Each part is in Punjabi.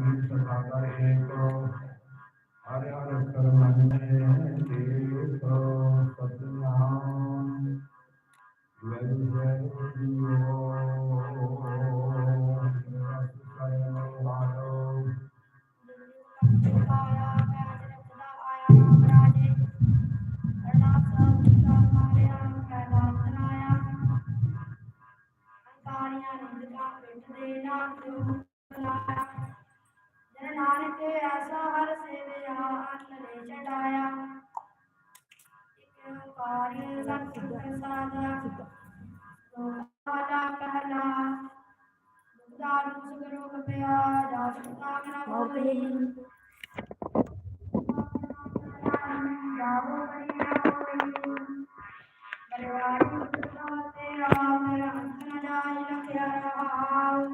ਕੀ ਸਦਾ ਏਕ ਹਰ ਹਰ ਕਰਮਨੇ ਦੇਖ ਸਤਨਾਮ ਵੈਰ ਇਕ ਓੰਕਾਰ ਸਤ ਪ੍ਰਸਾਦ ਲੋਕਾਲਾ ਕਹਿਲਾ ਦਾਰੂ ਸੁਗਰੋ ਕਪਿਆ ਰਾਜ ਕਾਮਨਾ ਹੋਈ ਜਾਵੋ ਬੜੀਆ ਹੋਈ ਬਲਵਾਰੀ ਸੁਤਾ ਤੇ ਰਾਮ ਅੰਤ ਨ ਜਾਈ ਲਖਿਆ ਰਹਾਉ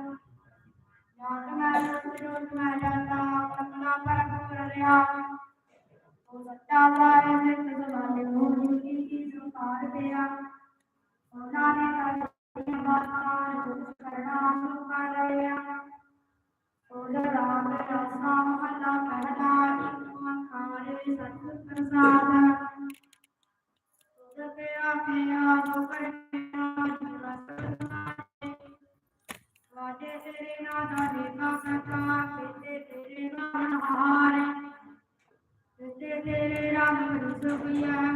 ਨਾਟ ਮੈਂ ਰੋਜ ਮੈਂ ਜਾਂਦਾ ਆਪਣਾ ਪਰਮ ਕਰ ਰਿਆ ਉਹ ਸੱਚਾ ਸਾਇ ਸਿੱਧ ਸਮਾਲੇ ਹੋ ਜੀ ਕੀ ਸੰਸਾਰ ਪਿਆ ਉਹਨਾਂ ਨੇ ਕਰੀਆਂ ਬਾਤਾਂ ਦੁਖ ਕਰਨਾ ਸੁਖ ਕਰ ਰਿਆ ਉਹਦਾ ਰਾਮ ਰਸਾ ਮਹਲਾ ਪਹਿਲਾ ਇੱਕ ਮਖਾਰੇ ਸਤ ਪ੍ਰਸਾਦ ਉਹਦਾ ਪਿਆ ਪਿਆ ਜੋ ਕਰਿਆ ਵਾਜੇ ਤੇਰੇ ਨਾਦਾ ਦੇਖਾ ਸਕਾ ਕਿਤੇ ਤੇਰੇ ਨਾਮ ਹਾਰੇ ਕਿਤੇ ਤੇਰੇ ਰਾਮ ਰਸੋਈਆ ਕਿਤੇ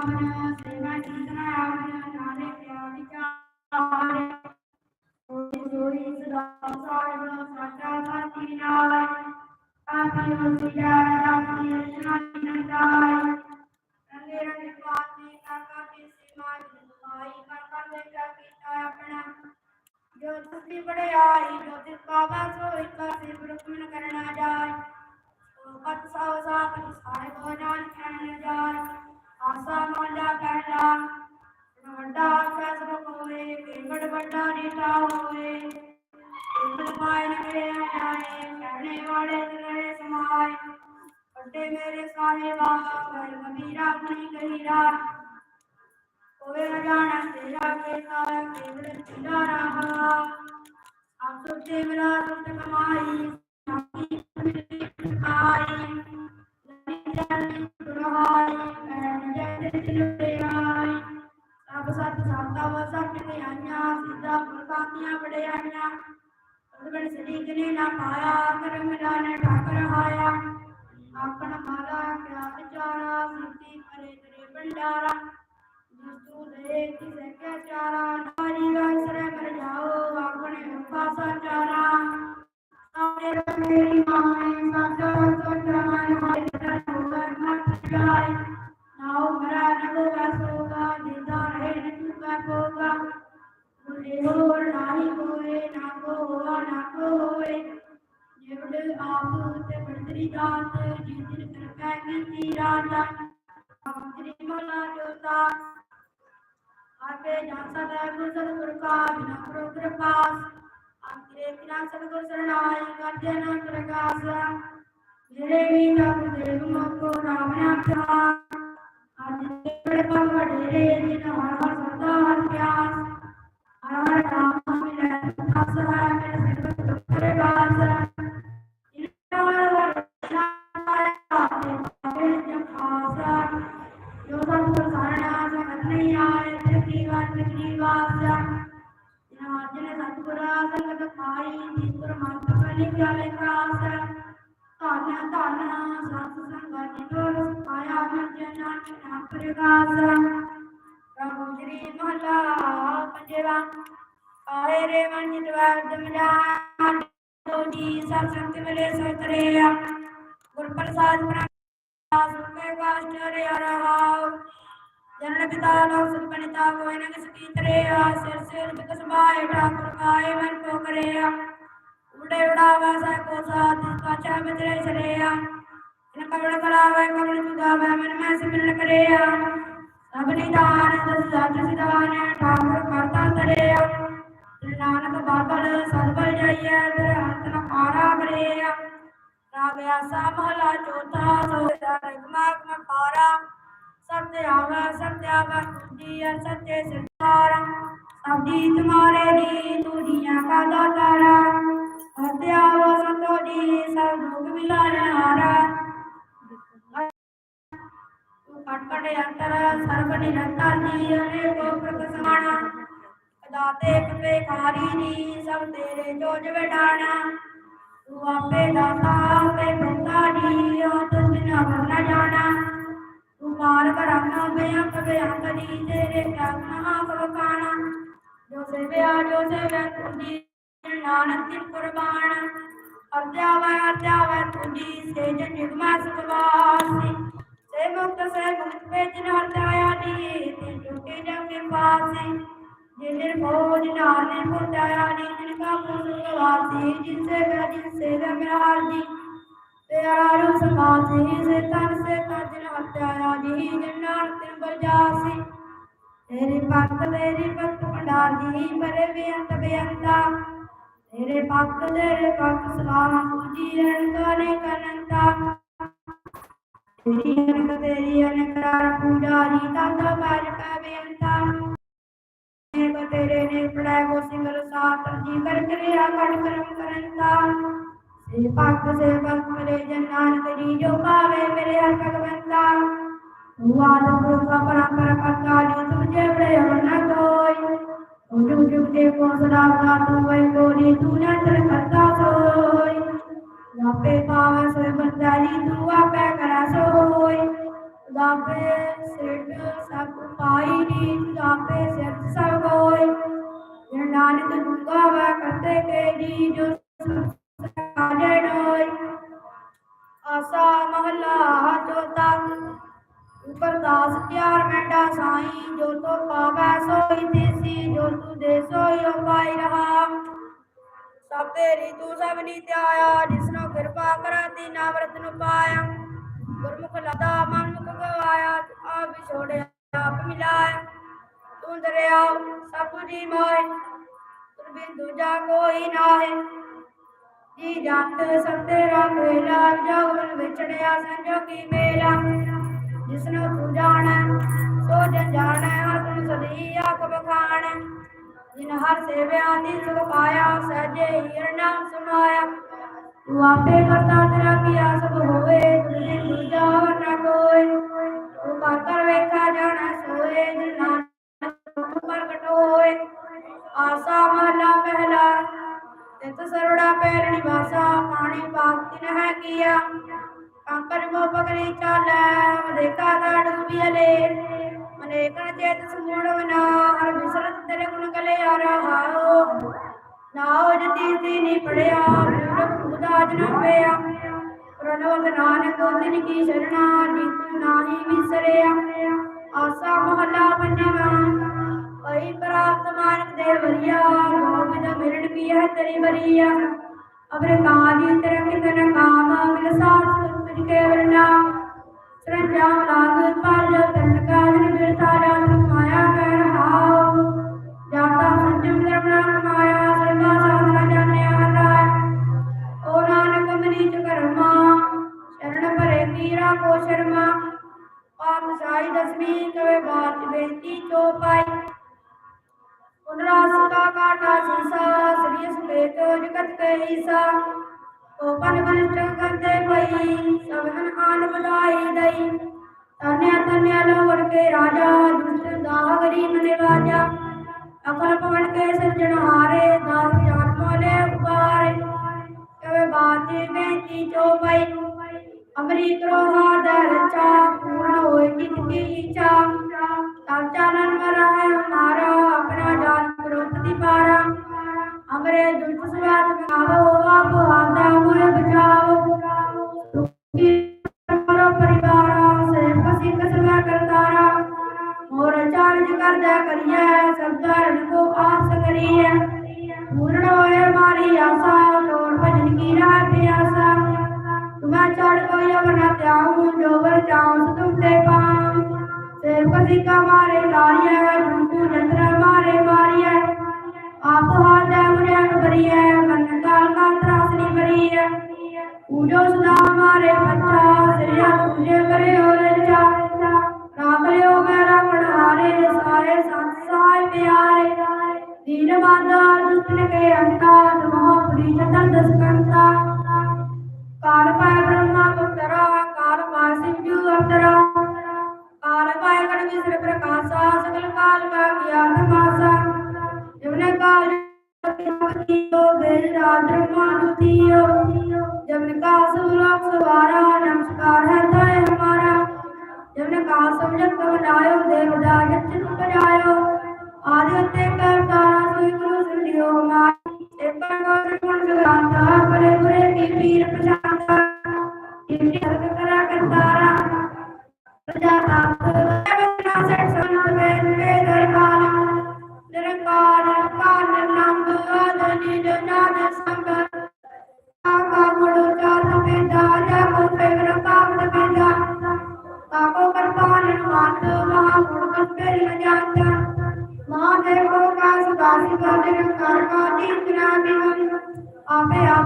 ਜੁਗਨਾ ਸੇਵਾ ਚਿੰਤਨਾ ਆਵਨ ਨਾਲੇ ਪਿਆ ਵਿਚਾਰੇ ਹੋਈ ਸਦਾ ਸਾਹਿਬ ਸਾਚਾ ਸਾਚੀ ਨਾਲ ਆਖੀ ਵਸਿਆ ਰਾਖੀ ਅਸ਼ਨਾ ਨਿੰਦਾਈ ਰੰਗੇ ਰੰਗੇ ਪਾਤੀ ਕਾਕਾ ਕੀ ਸੀਮਾ ਜੁਮਾਈ ਕਰ ਕਰ ਦੇ ਕਾ ਕੀਤਾ ਆਪਣਾ ਜੋ ਤੁਸੀ ਬੜਾਈ ਜੋ ਤਿਸ ਬਾਬਾ ਸੋ ਇੱਕ ਸਿਰ ਰੁਕਮਨ ਕਰਨਾ ਜਾਏ ਉਹ ਸਾਵ ਸਾਪ ਸਾਹਿਬ ਹੋ ਜਾਣ ਕਹਿਣ ਜਾਏ ਆਸਾ ਮਾਂਡਾ ਕਹਿਲਾ ਵੱਡਾ ਫੈਸਲਾ ਹੋਏ ਕੇਵੜ ਵੱਡਾ ਨੀਤਾ ਹੋਏ ਕੇਵੜ ਪਾਇ ਨਗਰੇ ਜਾਏ ਕਹਿਣੇ ਵਾਲੇ ਨਗਰੇ ਸਮਾਏ। ਵੱਡੇ ਮੇਰੇ ਸਾਰੇ ਬਾਬਾ ਕਰ ਕਬੀਰਾ ਆਪਣੀ ਕਹੀਰਾ ਹੋਵੇ न ਤੇਰਾ ਕੇਤਾ ਕੇਵੜ ਚਿੰਦਾ ਰਹਾ। ਆਪ ਸੁਤੇ ਮੇਰਾ ਸੁਤ ਕਮਾਈ ਸਾਕੀ ਕਹਿਣ ਜੈ ਤੇ ਆਈ ਸਭ ਸਤ ਸਾਤਾ ਵ ਸਤ ਕੇ ਆਈਆਂ ਸਿੱਧਾ ਗੁਰਬਾਨੀਆਂ ਵਡਿਆਈਆਂ ਉਦਗਣ ਸਦੀਕ ਨੇ ਨਾ ਪਾਇਆ ਕਰਮ ਮਿਲਾ ਨੇ ਠਾਕਰ ਹਾਇਆ ਆਪਣ ਮਾਲਾ ਕਿਆ ਵਿਚਾਰਾ ਸਿੱਧੀ ਕਰੇ ਤੇਰੇ ਭੰਡਾਰਾ ਜਿਸੂ ਦੇ ਕਿਸੇ ਕੇ ਚਾਰਾ ਨਾਰੀ ਗਾਇ ਸਰੇ ਕਰ ਜਾਓ ਆਪਣੇ ਉੱਪਾ ਸਾਚਾਰਾ ਸਾਰੇ ਮੇਰੀ ਮਾਏ ਸਾਡਾ ਸੋਚਾ ਮਨ ਮਾਈ ਦਰ ਹੋਗਰ ਮਤ ਜਾਏ ਨਾਉ ਮਰਾ ਨਗੋਗਾ ਸੋਗਾ, ਜਿੰਦਾ ਰਹੇ ਨਚੂਗਾ ਕੋਗਾ ਬੁਲੇ ਹੋਰ ਨਾਹੀ ਕੋਏ, ਨਾ ਕੋ ਹੋਆ ਨਾ ਕੋ ਹੋਏ ਜਿਵੜ ਆਪ ਤੇ ਬੜਤਰੀ ਦਾਤ ਜਿਸ ਦਿਨ ਕਿਰਪਾ ਕੀਤੀ ਰਾਜਾ ਅੰਤਰੀ ਮਲਾ ਜੋਤਾ। ਆਪੇ ਜਾਨ ਸਦਾ ਗੁਰ ਸਤਿਗੁਰ ਕਾ, ਬਿਨਾ ਪ੍ਰੋ ਕਿਰਪਾਸ ਅੰਤਰੇ ਬਿਨਾ ਸਤਿਗੁਰ ਸਰਣਾਈ ਕਰਦੇ ਨਾ ਪ੍ਰਗਾਸ। ਜਿਹੜੇ ਵੀ ਤਪ ਦੇਵ ਮਕੋ ਨਾਮ ਨਾਥਾ ਅੱਜ ਤੇਰੇ ਪਗ ਵਡੇਰੇ ਜਿਨ ਹਰ ਹਰ ਸਦਾ ਹਰ ਪਿਆਸ ਹਰ ਹਰ ਨਾਮ ਮਿਲੇ ਅਸਰਾ ਮੇਰੇ ਸਿਰ ਦੁਖ ਪ੍ਰਗਾਸ ਇਨਾ ਵਰ ਨਾਇਆ ਤੇ ਜਮ ਖਾਸਾ ਜੋ ਸਤਿਗੁਰ ਸਰਣਾ ਜਗਤ ਨਹੀਂ ਆਏ ਤੇ ਕੀ ਵਾਤ ਕੀ ਵਾਸਾ ਜਨੇ ਸਤਿਗੁਰਾ ਸੰਗਤ ਪਾਈ ਜਿਸੁਰ ਮਤ ਕਲੀ ਜਾਲੇ ਕਾਸ ਧਨ ਧਨ ਸਤ ਸੰਗਤ ਜੋਰ ਪਾਇਆ ਮਨ ਜਨਾਂ ਨਾ ਪ੍ਰਗਾਸ ਪ੍ਰਭੂ ਜੀ ਮਹਲਾ ਪੰਜਵਾ, ਆਏ ਰੇ ਮਨ ਜਿਤ ਵਰਦ ਮਜਾਨ ਤੋ ਜੀ ਸਭ ਸੰਤ ਮਿਲੇ ਸੋ ਤਰਿਆ ਗੁਰ ਪ੍ਰਸਾਦ ਪ੍ਰਣਾਮ ਸੁਖੇ ਕਾਸ਼ਟ ਰੇ ਰਹਾਉ। ਜਨਨ ਪਿਤਾ ਲੋਕ ਸੁਖ ਬਨਿਤਾ ਕੋਈ ਨ ਕਿਸ ਕੀ ਤਰਿਆ, ਸਿਰ ਸਿਰ ਬਿਕ ਸਮਾਏ, ਠਾਕੁਰ ਕਾਏ ਮਨ ਕੋ ਕਰਿਆ। ਉੜੇ ਉਡਾਵਾ ਸਾ ਕੋ ਸਾਥ ਕਾਚਾ ਮਿਤਰੇ ਚਲਿਆ ਇਨ ਕਵਣ ਕਰਾਵੇ ਕਵਣ ਜੁਗਾਵੇ ਨਾਨਕ ਬਾਬਲ, ਸਤਬਲ ਜਾਈਐ, ਤੇਰੇ ਹੱਥ ਨ ਪਾਰਾ ਕਰਿਆ। ਰਾਗ ਆਸਾ ਮਹਲਾ ਚੌਥਾ ਸੋ ਰਗਮਾ ਪਾਰਾ। ਸਤਿ ਆਵਾ ਸਤਿ ਆਵਾ ਤੁਜੀ ਅਰ ਸੱਚੇ ਸਿਰਦਾਰ ਸਬਦੀ ਤੁਮਾਰੇ ਦੀ ਤੁਜੀਆਂ ਕਾ ਦਾਤਾਰਾ ਸਤਿ ਆਵਾ ਸੰਤੋ ਜੀ ਸਭ ਦੁਖ ਮਿਲਾਇਆ ਹਾਰਾ ਤੂੰ ਅੰਤਰ ਸਰਬ ਨਿਰੰਤਰ ਜੀ ਅਨੇਕੋ ਪ੍ਰਭ ਸਮਾਣਾ ਦਾਤੇ ਕਪੇ ਖਾਰੀ ਜੀ ਸਭ ਤੇਰੇ ਜੋਜ ਵਿਡਾਣਾ ਤੂੰ ਆਪੇ ਦਾਤਾ ਆਪੇ ਭੁਗਤਾ ਜੀ ਉਹ ਬਿਨਾ ਵਰਨਾ ਜਾਣਾ ਤੂੰ ਮਾਰ ਕਰਾਨਾ ਬੇਅੰਤ ਬੇਅੰਤ ਜੀ ਤੇਰੇ ਕਰਨਾ ਬਵਕਾਣਾ ਜੋ ਸੇਵਿਆ ਜੋ ਸੇਵਿਆ ਤੁਜੀ ਨਾਨਕ ਤਿਨ ਕੁਰਬਾਨ। ਅਰਜਾ ਵੈ ਅਰਜਾ ਵੈ ਤੁਜੀ ਸੇ ਜਨ ਨਿਗਮਾ ਸੁਖਵਾਸੀ। ਸੇ ਮੁਕਤ ਸੇ ਮੁਕਤ ਪੇਜਨ ਹਰਦਾਇਆ ਜੀ ਤੇ ਜੁਕੇ ਜਮ ਕੇ ਪਾਸੀ। ਜਿਨ ਨਿਰਭਉ ਜਿਨ ਆਨੇ ਪੁਜਾਇਆ ਜੀ ਜਿਨ ਕਾ ਪੁਰਵਾਸੀ ਜਿਨ ਸੇ ਮੈਂ ਜਿਨ ਸੇ ਮੇਰਾ ਜੀ ਤੇਰਾ ਰੂ ਸਮਾਸੀ, ਸੇ ਤਨ ਸੇ ਤਜਨ ਹਤਿਆਇਆ ਜੀ ਜਿਨ ਨਾਨਕ ਤਿਨ ਬਲਜਾਸੀ ਤੇਰੇ ਭਗਤ, ਤੇਰੀ ਭਗਤ ਭੰਡਾਰ ਜੀ ਬਰੇ ਬੇਅੰਤ ਬੇਅੰਤਾ। ਤੇਰੇ ਭਗਤ ਤੇਰੇ ਭਗਤ ਸਲਾਮ ਪੂਜੀ ਰਣ ਕਨੰਤਾ ਤੇਰੀ ਅਨਕ ਤੇਰੀ ਅਨਕਾਰ ਪੂਜਾਰੀ ਤਤ ਬਾਜ ਕਾ ਬੇਅੰਤਾ। ਏਕ ਤੇਰੇ ਨੇ ਪੜਾਇ ਕੋ ਸਿਮਰ ਸਾਤ ਜੀ ਕਰ ਕਰਿਆ ਕਟ ਕਰਮ ਕਰੰਤਾ ਸੇ ਭਗਤ ਸੇ ਭਗਤ ਮਰੇ ਜਨ ਨਾਨਕ ਜੋ ਪਾਵੇ ਮੇਰੇ ਹਰ ਭਗਵੰਤਾ ਤੂੰ ਆਦ ਪੁਰਖ ਪਰੰਪਰਾ ਕਰਤਾ, ਜੀ ਤੁਝੇ ਬੜੇ ਹੋਣਾ ਕੋਈ। ਤੂੰ ਜੁਗ ਜੁਗ ਦੇ ਕੋ ਸਦਾ ਸਦਾ ਤੂੰ ਵੈ ਕੋਰੀ ਤੂੰ ਨਾ ਚਲ ਕਰਤਾ ਸੋਈ ਆਪੇ ਪਾਵੈ ਸੋਇ ਬੰਦਾ ਜੀ ਤੂੰ ਆਪੇ ਕਰਾ ਸੋਈ ਦਾਪੇ ਸਿਰ ਸਭ ਪਾਈ ਜੀ ਦਾਪੇ ਸਿਰ ਸਭ ਕੋਈ ਇਹ ਨਾਨਕ ਦੁਗਾ ਵਾ ਪਿਆਰ ਮੈਂਡਾ ਸਾਈ ਜੋ ਤੋ ਪਾਵੈ ਸੋਈ ਦੇਸੀ, ਜੋ ਤੂ ਦੇ ਸੋਈ ਉਪਾਈ ਰਹਾ। ਸਭ ਤੇਰੀ ਤੂੰ ਸਭ ਨੀਤ ਆਇਆ ਜਿਸਨੋ ਕਿਰਪਾ ਕਰਾਤੀ ਨਾ ਵਰਤ ਨੂੰ ਪਾਇਆ। ਗੁਰਮੁਖ ਲਦਾ ਮਨ ਮੁਖ ਗਵਾਇਆ ਆ ਵਿਛੋੜਿਆ, ਆਪ ਮਿਲਾਇਆ। ਤੂੰ ਦਰਿਆ, ਸਭ ਦੀ ਮੋਏ ਤੁਰ ਬਿੰਦੂ ਜਾ ਕੋਈ ਨਾਹੀ। ਜੀ ਜੰਤ ਸਭ ਤੇਰਾ ਮੇਲਾ ਜਗਨ ਵਿਛੜਿਆ ਸੰਜੋਗੀ ਮੇਲਾ। ਜਿਨ ਹਰ ਸੇਵਿਆ ਦੀ ਸੁਖ ਪਾਇਆ, ਸਹਜੇ ਹੀਰ ਨਾਮ ਸਮਾਇਆ ਤੂੰ ਆਪੇ ਕਰਤਾ ਤੇਰਾ ਕੀਆ ਸਭ ਹੋਏ ਤੁਝੇ ਦੂਜਾ ਨਾ ਕੋਈ ਤੂੰ ਕਰ ਕਰ ਵੇਖਾ ਜਾਣਾ ਸੋਏ, ਜਿਨ ਨਾਨਕ ਪ੍ਰਗਟ ਹੋਏ। ਆਸਾ ਮਹਲਾ ਪਹਿਲਾ, ਤਿਤ ਸਰੁੜਾ ਪੈਰ ਨਿਵਾਸਾ, ਪਾਣੀ ਪਾਪ ਤਿਨ ਕੀਆ। ਕੰਕਰ ਮੋ ਪਗੜੀ ਚਾਲੈ ਮਦੇਕਾ ਦਾ ਡੂਬੀਲੇ ਮਨੇਕਣ ਚੇਤ ਸਮੂੜ ਵਨਾ ਹਰ ਬਿਸਰਤ ਤੇਰੇ ਗੁਣ ਗਲੇ ਆ ਰਹਾਓ ਨਾਉ ਜਤੀ ਤੀ ਨੀ ਪੜਿਆ ਮੂਰਖ ਖੁਦਾ ਜਨ ਪਿਆ ਪ੍ਰਣਵਤ ਨਾਨਕ ਤਿਨ ਕੀ ਸ਼ਰਣਾ ਨਿਤ ਨਾਹੀ ਵਿਸਰਿਆ ਆਸਾ ਮਹਲਾ ਪੰਜਵਾ ਪਈ ਪ੍ਰਾਪਤ ਮਾਨਕ ਦੇ ਵਰਿਆ ਗੋਬਿੰਦ ਮਿਲਣ ਕੀ ਹੈ ਤੇਰੀ ਵਰਿਆ ਅਬਰ ਕਾਲੀ ਤੇਰਾ ਕਿਤਨ ਕਾਮ ਮਿਲ ਸਾਥ ਤੁਝ ਕੇ ਵਰਨਾ ਸਰੰਜਾ ਲਾਗ ਪਾਲ ਤਨ ਕਾਜਨ ਬਿਰਤਾ ਜਾਨ ਮਾਇਆ ਕਰ ਰਹਾਉ ਜਾਤਾ ਸੰਜਮ ਨਿਰਮਣਾ ਮਾਇਆ ਸਰਬਾ ਸਾਧਨਾ ਜਾਣਿਆ ਰਾਇ ਓ ਨਾਨਕ ਮਨੀਚ ਕਰਮਾ, ਸ਼ਰਨ ਭਰੇ ਕੀਰਾ ਕੋ ਸ਼ਰਮਾ। ਪਾਤਸ਼ਾਹੀ ਦਸਵੀਂ ਕਵੇ ਬਾਤ ਬੇਨਤੀ ਚੋ ਪਾਈ। ਪੁਨਰਾਸ ਕਾ ਕਾਟਾ ਸੀਸਾ, ਸ੍ਰੀ ਸੁਪੇਤ ਜਗਤ ਕੇ ਈਸਾ। ਓ ਪਨ ਬਨ ਉੱਤੇ ਪਈ ਸਭਨ ਆਨ ਵਧਾਈ ਦਈ। ਤਨਿਆ ਤਨਿਆ ਲੋੜ ਕੇ ਰਾਜਾ, ਦੁਸ਼ਟ ਦਾਹ ਗਰੀਬ ਨਿਵਾਜਾ ਅਕਲ ਪਵਨ ਕੇ ਸਿਰਜਣਹਾਰੇ ਦਾਸ ਜਾਨ ਮੋਲੇ ਉਪਾਰੇ। ਕਵੇ ਬਾਤੇ ਬੇਤੀ ਜੋ ਪਈ, ਅਮਰੀਤ ਰੋਹਾ ਦਾ ਰਚਾ, ਪੂਰਨ ਹੋਏ ਜਿਤ ਕੀ ਇੱਛਾ। ਤਬ ਚਾਨਣ ਮਰਾ ਹੈ ਹਮਾਰਾ ਆਪਣਾ ਜਾਨ ਕਰੋਤ ਦੀ ਪਾਰਾ। ਅਮਰੇ ਦੁਸ਼ਟ ਸਵਾਤ ਕਾਵੋ ਆਪ ਆਂਦਾ ਹੋਏ ਕਰਦਾ ਕਰੀਐ ਸਭ ਧਰਨ ਆਸ ਕਰੀਐ। ਪੂਰਨ ਹੋਏ ਮਾਰੀ ਆਸਾ ਤੋੜ ਭਜਨ ਕੀ ਰਾਹ ਪਿਆਸਾ ਤੁਮਾ ਚੜ ਕੋਈ ਅਵਰ ਤਿਆਉ ਜੋ ਵਰ ਚਾਉ ਤੁਮ ਤੇ ਪਾਉ। ਸੇਵਕ ਸਿਕਾ ਮਾਰੇ ਲਾਰੀਐ ਤੁਮਕੂ ਜੰਤਰ ਮਾਰੇ ਮਾਰੀਐ। ਆਪ ਹਾਲ ਦੇ ਮੁਰਿਆ ਕਰੀਐ ਮਨ ਕਾਲ ਕਾ ਤਰਾਸਨੀ ਮਰੀਐ ਪੂਜੋ ਸਦਾ ਮਾਰੇ ਬੱਚਾ, ਸਿਰਿਆ ਪੂਜੇ ਕਰੇ ਹੋ ਰੱਜਾ। ਰਾਤ ਲਿਓ रसाय संसाय प्यारे दीन बाधा दुष्ट के अंका मोह पुरी चतन दसकंता काल पाय ब्रह्मा पुत्रा काल पाय सिंधु अंतरा काल पाय कणवी सर प्रकाशा सकल काल पाय ज्ञान पासा जमने काल पतियो बेरा ब्रह्मानुतियो जमने का सुलोक सवारा नमस्कार है ताय हमारा जमने का समझ कब आयो देवदाय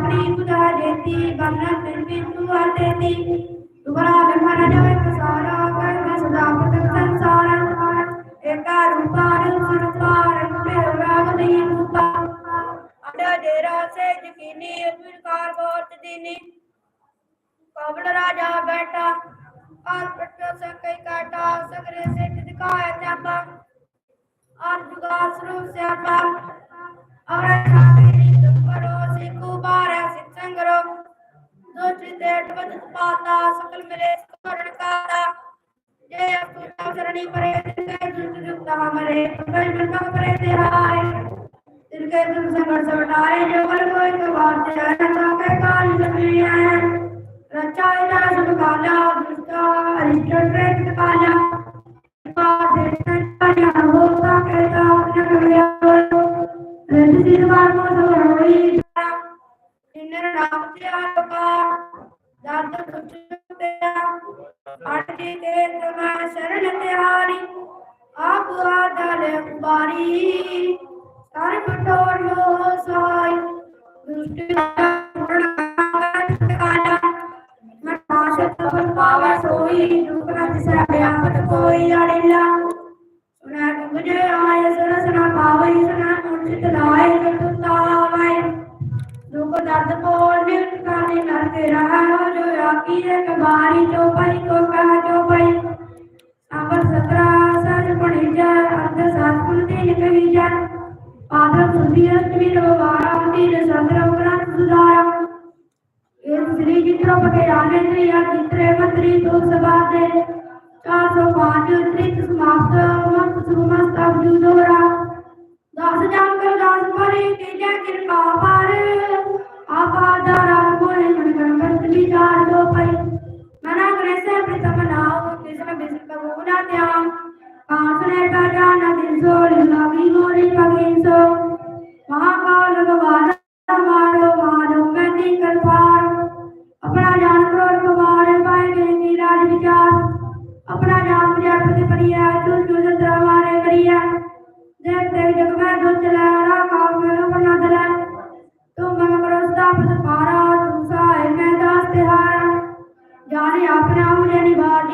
अपनी खुदा देती बन्ना फिर भी तू देती तुम्हारा तुम संघर्ष बटाए जो बल कोई तो बात है रचा के काल जमी है ਤਵਨ ਪਾਵੈ ਸੋਈ ਦੁਖ ਨਾ ਦਿਸੈ ਬਿਆਪਤ ਕੋਈ ਅੜਿਲਾ। ਸੁਨਾ ਤੁਮਜੇ ਆਏ ਸਰਸ ਨਾ ਪਾਵੈ ਸੁਨਾ ਮੁਚਿਤ ਲਾਏ ਜਤੁਤਾ ਆਵੈ ਦੁਖ ਦਰਦ ਪੋਲ ਨਿਤ ਕਾਨੇ ਨਰ ਕੇ ਰਹਾ ਜੋ ਆਕੀ ਇੱਕ ਬਾਰੀ ਜੋ ਪਈ ਕੋ ਕਹ 405 ਤ੍ਰਿਤ ਸਮਾਪਤ ਮਤ ਸੁਮਸਤ ਅਬਜੂ ਦੋਰਾ ਦਸ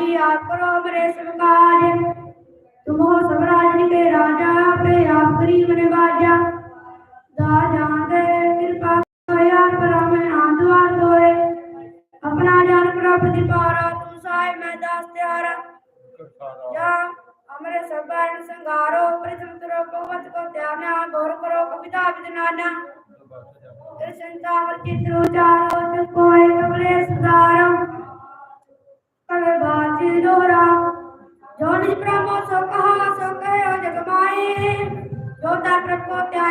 मुझे निभाजी आप करो मेरे स्वीकार तुम हो सब राजन के राजा पे आप गरीब ने बाजा दा जान दे कृपा होया पर मैं आंदवा तोए अपना जान प्रभु पारा तुम सहाय मैं दास त्यारा जा हमरे सबन संगारो प्रथम तरो भगवत को ध्याना गौर करो कविता विदनाना कृष्णता हर चित्र उचारो चुप होए कबले सुधारो कवे बाजी दोरा जो निज ब्रह्म सो कहा सो कहो जग माए जो तात्र को त्याए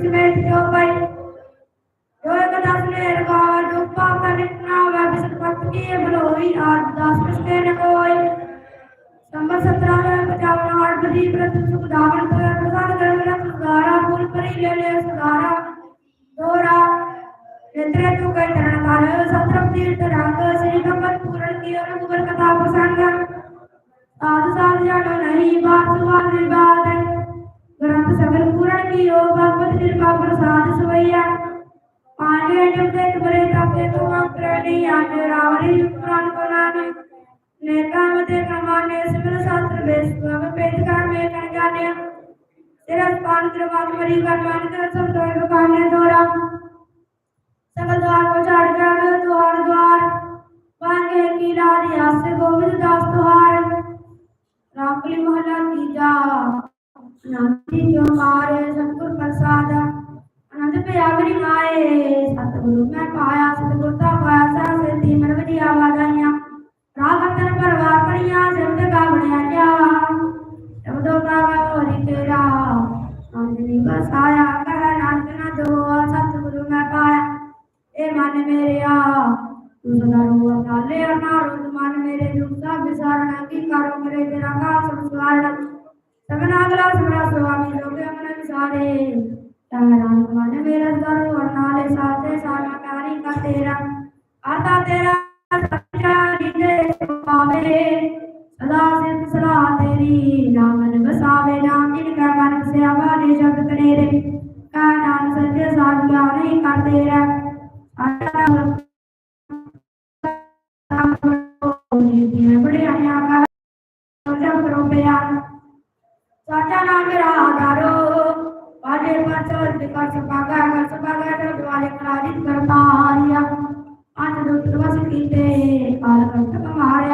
సిమెంట్ జోపై योगदास ने रखा जो पाप का नितना वह विस्पत की बलोई आज दास कृष्ण ने कोई संबत सत्रह में पचावन आठ बजी प्रति सुख दावन पर प्रसाद कर मेरा सुधारा पूर्ण परी ले ले नहीं आने रावणी कुरान को लाने नेता में देख रमाने सिमर शास्त्र में स्वाम पेट का में कर जाने। तेरा पान त्रिवाद मरी का मान कर सब दोए बकाने दोरा सब द्वार को चाड़ कर द्वार द्वार। मांगे की रानी आसे गोविंद दास तुहार। रामकली मोहला की जा। नाती जो मारे संतुर प्रसादा। ਆਂਦੇ ਪਿਆਵਰੀ ਮਾਏ ਸਤਿਗੁਰੂ, ਮੈਂ ਪਾਇਆ ਸਤਿਗੁਰ ਦਾ ਪਾਇਆ ਸਾ ਸੇਤੀ ਮਨ ਵਧੀਆ ਵਾਦਾਈਆਂ ਰਾਗਤਨ ਪਰਵਾਰ ਪੜੀਆਂ ਜਿੰਦ ਕਾ ਬਣਿਆ ਕਿਆ ਸ਼ਬਦੋ ਕਾ ਹੋਰੀ ਤੇਰਾ ਅੰਜਨੀ ਬਸਾਇਆ સાચા નામે રાહદારો પાટે પાંચ વિકાસ પાગા કસ પાગા તો દ્વાલે કરારિત કરતા હારિયા આજ દુર્વાસ કીતે કાલ કંતક મારે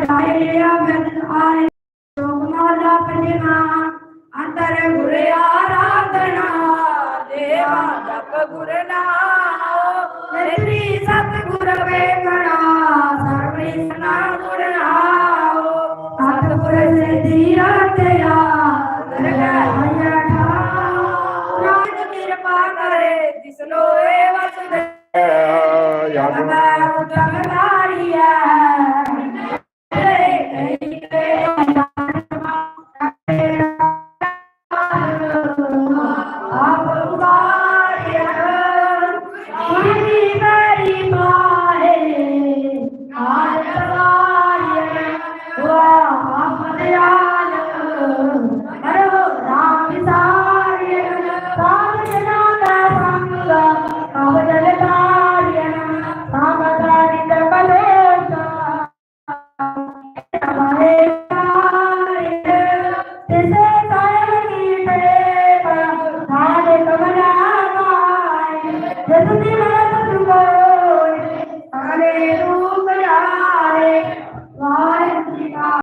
ਅਨਮੈ